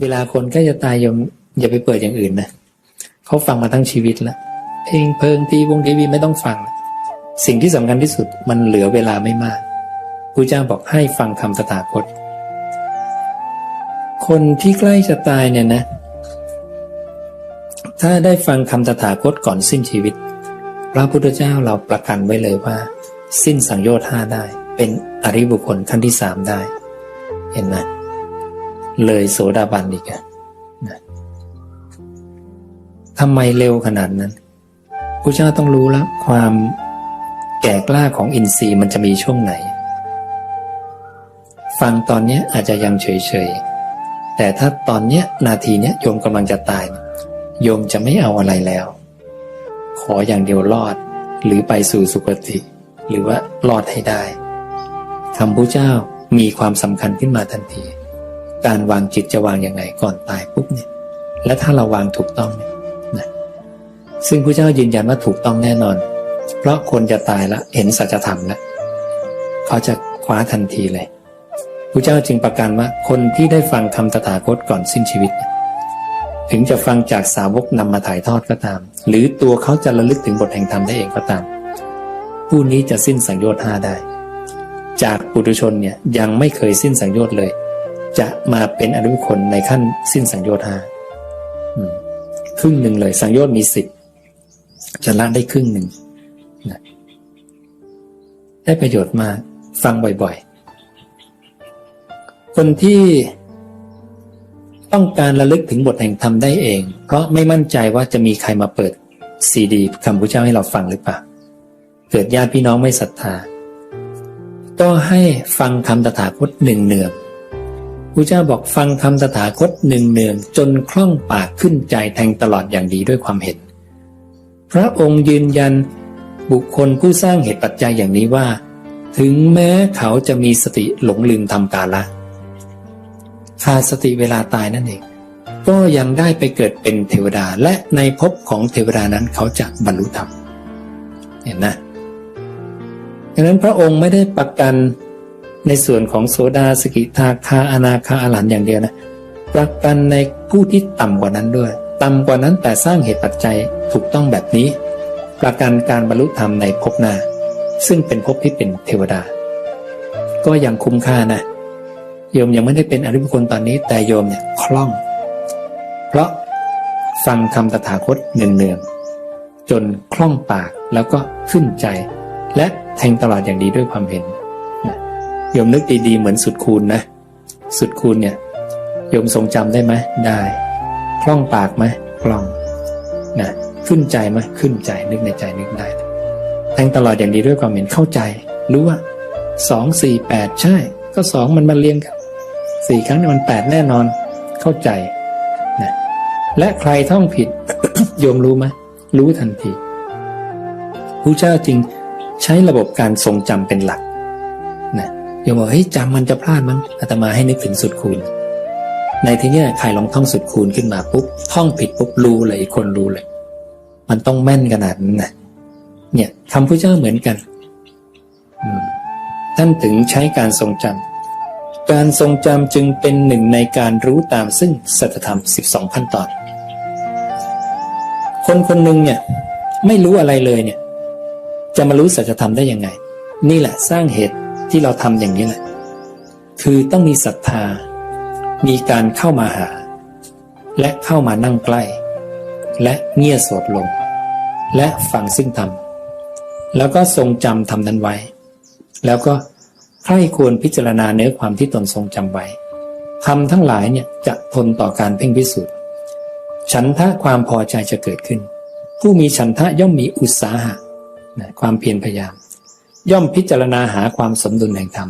เวลาคนใกล้จะตายยมอย่าไปเปิดอย่างอื่นนะเขาฟังมาทั้งชีวิตแล้วเพลงเพลิงทีวงทีวีไม่ต้องฟัง สิ่งที่สำคัญที่สุดมันเหลือเวลาไม่มากพระเจ้าบอกให้ฟังคำตถาคต คนที่ใกล้จะตายเนี่ยนะ ถ้าได้ฟังคำตถาคตก่อนสิ้นชีวิต พระพุทธเจ้าเราประกันไว้เลยว่า สิ้นสังโยชน์ห้าได้ เป็นอริบุคคลขั้นที่สามได้ เห็นไหม เลยโสดาบันอีกอะนทำไมเร็วขนาดนั้นพระเจ้าต้องรู้แล้วความแก่กล้าของอินทรีย์มันจะมีช่วงไหน ฟังตอนนี้อาจจะยังเฉยๆ แต่ถ้าตอนนี้นาทีนี้โยมกำลังจะตาย โยมจะไม่เอาอะไรแล้ว ขออย่างเดียวรอด หรือไปสู่สุคติ หรือว่ารอดให้ได้คำพระเจ้ามีความสำคัญขึ้นมาทันที การวางจิตจะวางยังไงก่อนตายปุ๊บเนี่ย และถ้าเราวางถูกต้องเนี่ยนะซึ่งพระเจ้ายืนยันว่าถูกต้องแน่นอน เพราะคนจะตายล้วเห็นสัจธรรมแล้วเขาจะคว้าทันทีเลยพระเจ้าจึงประกันว่าคนที่ได้ฟังคำตถาคตก่อนสิ้นชีวิต ถึงจะฟังจากสาวกนำมาถ่ายทอดก็ตาม หรือตัวเขาจะระลึกถึงบทแห่งธรรมได้เองก็ตาม ผู้นี้จะสิ้นสังโยชน์ห้าได้ จากปุถุชนเนี่ยยังไม่เคยสิ้นสังโยชน์เลย จะมาเป็นอริบุคคลในขั้นสิ้นสังโยชน์ห้าครึ่งหนึ่งเลย สังโยชน์มีสิบจะละได้ครึ่งหนึ่งนะได้ประโยชน์มากฟังบ่อยๆ คนที่ต้องการระลึกถึงบทแห่งธรรมได้เอง เพราะไม่มั่นใจว่าจะมีใครมาเปิดซีดีคำพุทธเจ้าให้เราฟังหรือเปล่า เกิดญาติพี่น้องไม่ศรัทธา ก็ให้ฟังคำตถาคตหนึ่งเนือง พระเจ้าบอกฟังคำตถาคตหนึ่งเนืองจนคล่องปากขึ้นใจแทงตลอดอย่างดีด้วยความเห็น พระองค์ยืนยัน บุคคลผู้สร้างเหตุปัจจัยอย่างนี้ว่า ถึงแม้เขาจะมีสติหลงลืมทำกาละขาดสติเวลาตายนั่นเอง ก็ยังได้ไปเกิดเป็นเทวดาและในภพของเทวดานั้นเขาจะบรรลุธรรม เห็นนะดังนั้นพระองค์ไม่ได้ประกัน ในส่วนของโสดาสกิทาคาอนาคาอรหันอย่างเดียวนะประกันในผู้ที่ต่ำกว่านั้นด้วย ต่ำกว่านั้นแต่สร้างเหตุปัจจัยถูกต้องแบบนี้ ประกันการบรรลุธรรมในภพหน้า ซึ่งเป็นภพที่เป็นเทวดา ก็ยังคุ้มค่านะ โยมยังไม่ได้เป็นอริยบุคคลตอนนี้แต่โยมเนี่ยคล่อง เพราะฟังคำตถาคตเนืองๆจนคล่องปากแล้วก็ขึ้นใจ และแทงตลอดอย่างดีด้วยความเห็น โยมนึกดีๆเหมือนสุดคูณนะ สุดคูณเนี่ยโยมทรงจำได้ไหมได้ คล่องปากไหมคล่องนะขึ้นใจไหมขึ้นใจนึกในใจนึกได้แทงตลอดอย่างดีด้วยความเห็นเข้าใจ รู้ว่าสองสี่แปดใช่ ก็สองมันมาเรียงกันสี่ครั้งเนี่ยมันแปดแน่นอนเข้าใจนะและใครท่องผิดโยมรู้ไหมรู้ทันทีพระเจ้าจริงใช้ระบบการทรงจำเป็นหลัก โยมบอกเฮ้ยจำมันจะพลาดมั้งอาตมาให้นึกถึงสุดคูณ ในที่นี้ใครลองท่องสุดคูณขึ้นมาปุ๊บท่องผิดปุ๊บรู้เลยอีกคนรู้เลย มันต้องแม่นขนาดนั้นนะเนี่ยคำพระเจ้าเหมือนกันท่านถึงใช้การทรงจำการทรงจำจึงเป็นหนึ่งในการรู้ตามซึ่งสัจธรรม 12ขั้นตอน คนคนหนึ่งเนี่ย ไม่รู้อะไรเลยเนี่ย จะมารู้สัจธรรมได้ยังไง นี่แหละสร้างเหตุ ที่เราทำอย่างนี้แหละ คือต้องมีศรัทธา มีการเข้ามาหา และเข้ามานั่งใกล้ และเงี่ยโสดลง และฟังซึ่งธรรม แล้วก็ทรงจำธรรมนั้นไว้ แล้วก็ใคร่ควรพิจารณาเนื้อความที่ตนทรงจำไว้ธรรมทั้งหลายเนี่ยจะทนต่อการเพ่งพิสูจน์ ฉันทะความพอใจจะเกิดขึ้น ผู้มีฉันทะย่อมมีอุตสาหะนะความเพียรพยายาม ย่อมพิจารณาหาความสมดุลแห่งธรรม